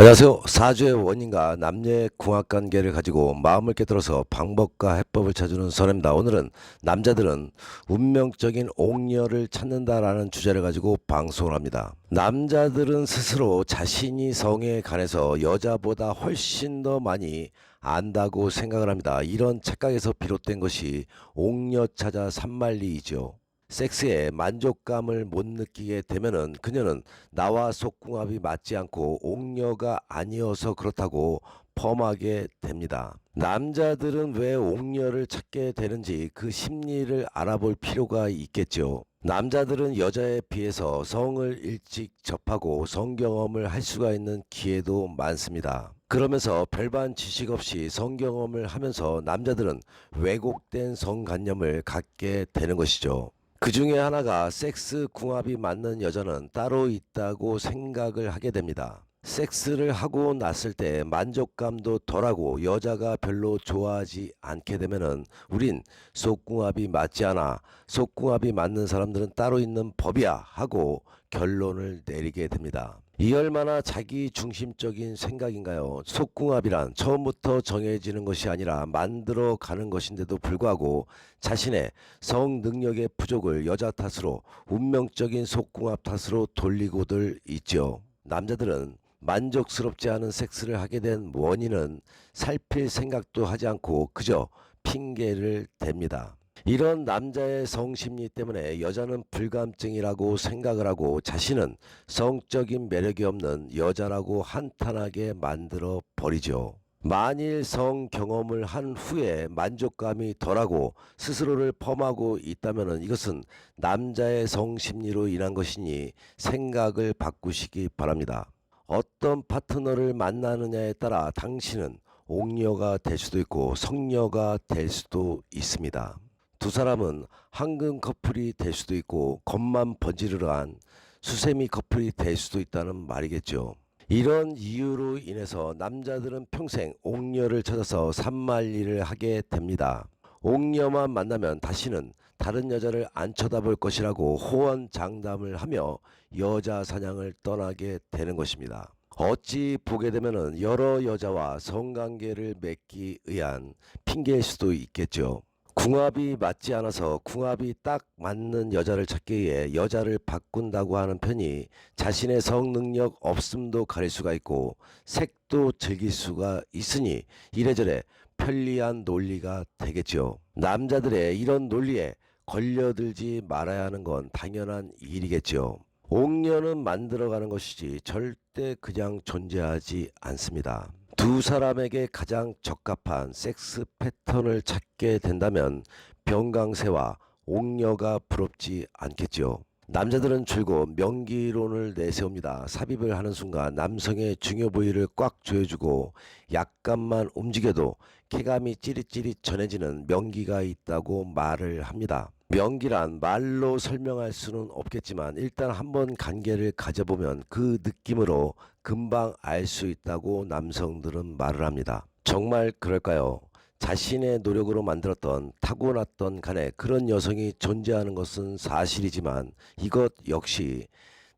안녕하세요. 사주의 원인과 남녀의 궁합 관계를 가지고 마음을 깨뜨려서 방법과 해법을 찾는 선입니다. 오늘은 남자들은 운명적인 옥녀를 찾는다라는 주제를 가지고 방송을 합니다. 남자들은 스스로 자신이 성에 관해서 여자보다 훨씬 더 많이 안다고 생각을 합니다. 이런 착각에서 비롯된 것이 옥녀 찾아 산만리이죠. 섹스에 만족감을 못 느끼게 되면은 그녀는 나와 속궁합이 맞지 않고 옥녀가 아니어서 그렇다고 펌하게 됩니다. 남자들은 왜 옥녀를 찾게 되는지 그 심리를 알아볼 필요가 있겠죠. 남자들은 여자에 비해서 성을 일찍 접하고 성경험을 할 수가 있는 기회도 많습니다. 그러면서 별반 지식 없이 성경험을 하면서 남자들은 왜곡된 성관념을 갖게 되는 것이죠. 그 중에 하나가 섹스 궁합이 맞는 여자는 따로 있다고 생각을 하게 됩니다. 섹스를 하고 났을 때 만족감도 덜하고 여자가 별로 좋아하지 않게 되면은 우린 속궁합이 맞지 않아 속궁합이 맞는 사람들은 따로 있는 법이야 하고 결론을 내리게 됩니다. 이 얼마나 자기 중심적인 생각인가요? 속궁합이란 처음부터 정해지는 것이 아니라 만들어 가는 것인데도 불구하고 자신의 성 능력의 부족을 여자 탓으로 운명적인 속궁합 탓으로 돌리고들 있죠. 남자들은 만족스럽지 않은 섹스를 하게 된 원인은 살필 생각도 하지 않고 그저 핑계를 댑니다. 이런 남자의 성심리 때문에 여자는 불감증이라고 생각을 하고 자신은 성적인 매력이 없는 여자라고 한탄하게 만들어 버리죠. 만일 성 경험을 한 후에 만족감이 덜하고 스스로를 펌하고 있다면 이것은 남자의 성 심리로 인한 것이니 생각을 바꾸시기 바랍니다. 어떤 파트너를 만나느냐에 따라 당신은 옥녀가 될 수도 있고 성녀가 될 수도 있습니다. 두 사람은 황금 커플이 될 수도 있고 겉만 번지르르한 수세미 커플이 될 수도 있다는 말이겠죠. 이런 이유로 인해서 남자들은 평생 옥녀를 찾아서 산만리를 하게 됩니다. 옥녀만 만나면 다시는 다른 여자를 안 쳐다볼 것이라고 호언장담을 하며 여자 사냥을 떠나게 되는 것입니다. 어찌 보게 되면은 여러 여자와 성관계를 맺기 위한 핑계일 수도 있겠죠. 궁합이 맞지 않아서 궁합이 딱 맞는 여자를 찾기 위해 여자를 바꾼다고 하는 편이 자신의 성능력 없음도 가릴 수가 있고 색도 즐길 수가 있으니 이래저래 편리한 논리가 되겠죠. 남자들의 이런 논리에 걸려들지 말아야 하는 건 당연한 일이겠죠. 옥녀는 만들어가는 것이지 절대 그냥 존재하지 않습니다. 두 사람에게 가장 적합한 섹스 패턴을 찾게 된다면 병강세와 옥녀가 부럽지 않겠죠. 남자들은 줄곧 명기론을 내세웁니다. 삽입을 하는 순간 남성의 중요 부위를 꽉 조여주고 약간만 움직여도 쾌감이 찌릿찌릿 전해지는 명기가 있다고 말을 합니다. 명기란 말로 설명할 수는 없겠지만 일단 한번 관계를 가져보면 그 느낌으로 금방 알 수 있다고 남성들은 말을 합니다. 정말 그럴까요? 자신의 노력으로 만들었던 타고났던 간에 그런 여성이 존재하는 것은 사실이지만 이것 역시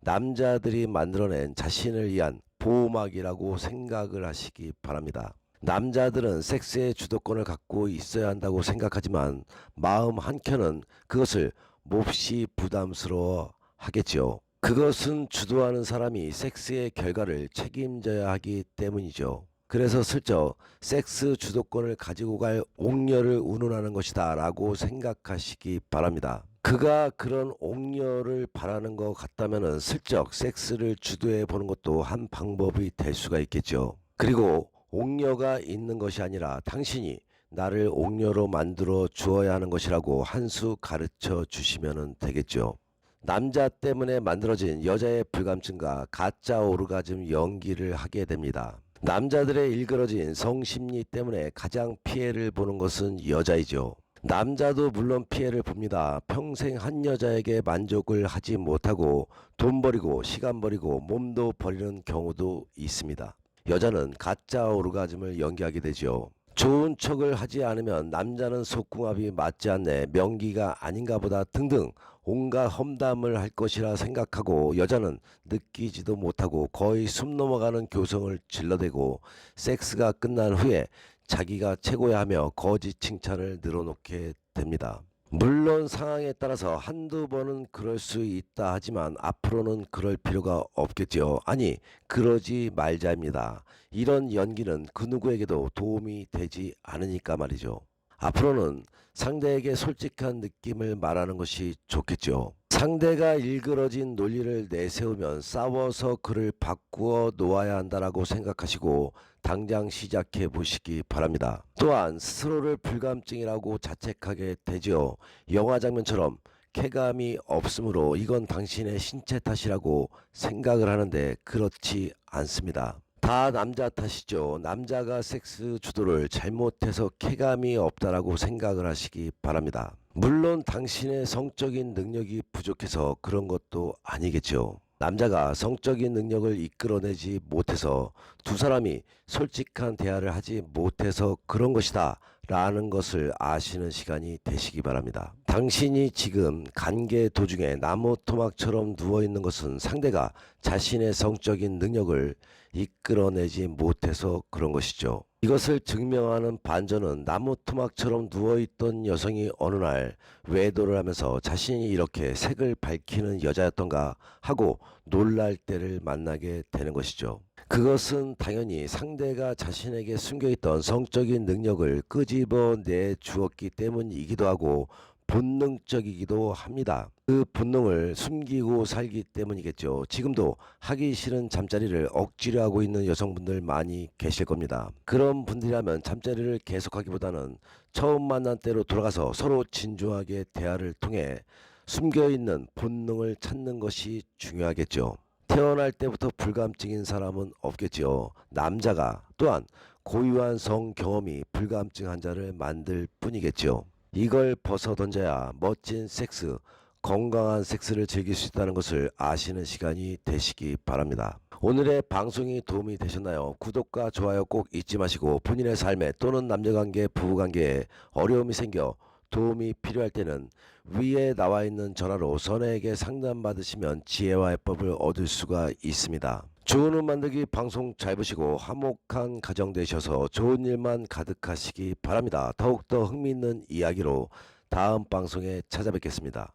남자들이 만들어낸 자신을 위한 보호막이라고 생각을 하시기 바랍니다. 남자들은 섹스의 주도권을 갖고 있어야 한다고 생각하지만 마음 한켠은 그것을 몹시 부담스러워 하겠죠. 그것은 주도하는 사람이 섹스의 결과를 책임져야 하기 때문이죠. 그래서 슬쩍 섹스 주도권을 가지고 갈 옥녀를 운운하는 것이다 라고 생각하시기 바랍니다. 그가 그런 옥녀를 바라는 것 같다면 슬쩍 섹스를 주도해 보는 것도 한 방법이 될 수가 있겠죠. 그리고 옥녀가 있는 것이 아니라 당신이 나를 옥녀로 만들어 주어야 하는 것이라고 한 수 가르쳐 주시면 되겠죠. 남자 때문에 만들어진 여자의 불감증과 가짜 오르가즘 연기를 하게 됩니다. 남자들의 일그러진 성심리 때문에 가장 피해를 보는 것은 여자이죠. 남자도 물론 피해를 봅니다. 평생 한 여자에게 만족을 하지 못하고 돈 버리고 시간 버리고 몸도 버리는 경우도 있습니다. 여자는 가짜 오르가즘을 연기하게 되죠. 좋은 척을 하지 않으면 남자는 속궁합이 맞지 않네 명기가 아닌가 보다 등등 온갖 험담을 할 것이라 생각하고 여자는 느끼지도 못하고 거의 숨 넘어가는 교성을 질러대고 섹스가 끝난 후에 자기가 최고야 하며 거짓 칭찬을 늘어놓게 됩니다. 물론 상황에 따라서 한두 번은 그럴 수 있다 하지만 앞으로는 그럴 필요가 없겠죠. 아니, 그러지 말자입니다. 이런 연기는 그 누구에게도 도움이 되지 않으니까 말이죠. 앞으로는 상대에게 솔직한 느낌을 말하는 것이 좋겠죠. 상대가 일그러진 논리를 내세우면 싸워서 그를 바꾸어 놓아야 한다라고 생각하시고 당장 시작해 보시기 바랍니다. 또한 스스로를 불감증이라고 자책하게 되죠. 영화 장면처럼 쾌감이 없으므로 이건 당신의 신체 탓이라고 생각을 하는데 그렇지 않습니다. 다 남자 탓이죠. 남자가 섹스 주도를 잘못해서 쾌감이 없다라고 생각을 하시기 바랍니다. 물론 당신의 성적인 능력이 부족해서 그런 것도 아니겠죠. 남자가 성적인 능력을 이끌어내지 못해서 두 사람이 솔직한 대화를 하지 못해서 그런 것이다 라는 것을 아시는 시간이 되시기 바랍니다. 당신이 지금 관계 도중에 나무 토막처럼 누워 있는 것은 상대가 자신의 성적인 능력을 이끌어내지 못해서 그런 것이죠. 이것을 증명하는 반전은 나무 토막처럼 누워있던 여성이 어느 날 외도를 하면서 자신이 이렇게 색을 밝히는 여자였던가 하고 놀랄 때를 만나게 되는 것이죠. 그것은 당연히 상대가 자신에게 숨겨있던 성적인 능력을 끄집어내 주었기 때문이기도 하고 본능적이기도 합니다. 그 본능을 숨기고 살기 때문이겠죠. 지금도 하기 싫은 잠자리를 억지로 하고 있는 여성분들 많이 계실 겁니다. 그런 분들이라면 잠자리를 계속하기보다는 처음 만난 때로 돌아가서 서로 진중하게 대화를 통해 숨겨 있는 본능을 찾는 것이 중요하겠죠. 태어날 때부터 불감증인 사람은 없겠지요. 남자가 또한 고유한 성 경험이 불감증 환자를 만들 뿐이겠지요. 이걸 벗어 던져야 멋진 섹스, 건강한 섹스를 즐길 수 있다는 것을 아시는 시간이 되시기 바랍니다. 오늘의 방송이 도움이 되셨나요? 구독과 좋아요 꼭 잊지 마시고 본인의 삶에 또는 남녀관계, 부부관계에 어려움이 생겨 도움이 필요할 때는 위에 나와 있는 전화로 선혜에게 상담받으시면 지혜와 해법을 얻을 수가 있습니다. 좋은 음 만들기 방송 잘 보시고 화목한 가정 되셔서 좋은 일만 가득하시기 바랍니다. 더욱더 흥미있는 이야기로 다음 방송에 찾아뵙겠습니다.